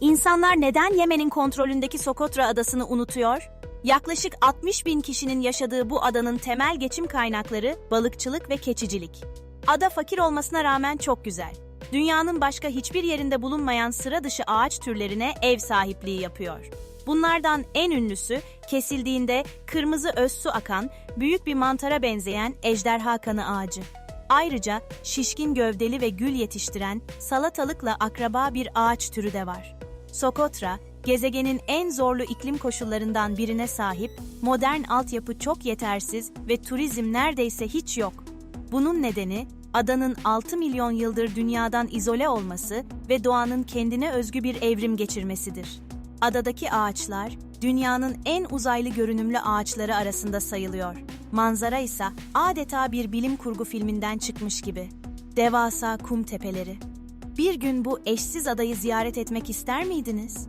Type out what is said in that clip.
İnsanlar neden Yemen'in kontrolündeki Sokotra adasını unutuyor? Yaklaşık 60 bin kişinin yaşadığı bu adanın temel geçim kaynakları balıkçılık ve keçicilik. Ada fakir olmasına rağmen çok güzel. Dünyanın başka hiçbir yerinde bulunmayan sıra dışı ağaç türlerine ev sahipliği yapıyor. Bunlardan en ünlüsü kesildiğinde kırmızı özsu akan, büyük bir mantara benzeyen ejderha kanı ağacı. Ayrıca şişkin gövdeli ve gül yetiştiren salatalıkla akraba bir ağaç türü de var. Sokotra, gezegenin en zorlu iklim koşullarından birine sahip, modern altyapı çok yetersiz ve turizm neredeyse hiç yok. Bunun nedeni adanın 6 milyon yıldır dünyadan izole olması ve doğanın kendine özgü bir evrim geçirmesidir. Adadaki ağaçlar dünyanın en uzaylı görünümlü ağaçları arasında sayılıyor. Manzara ise adeta bir bilim kurgu filminden çıkmış gibi. Devasa kum tepeleri. Bir gün bu eşsiz adayı ziyaret etmek ister miydiniz?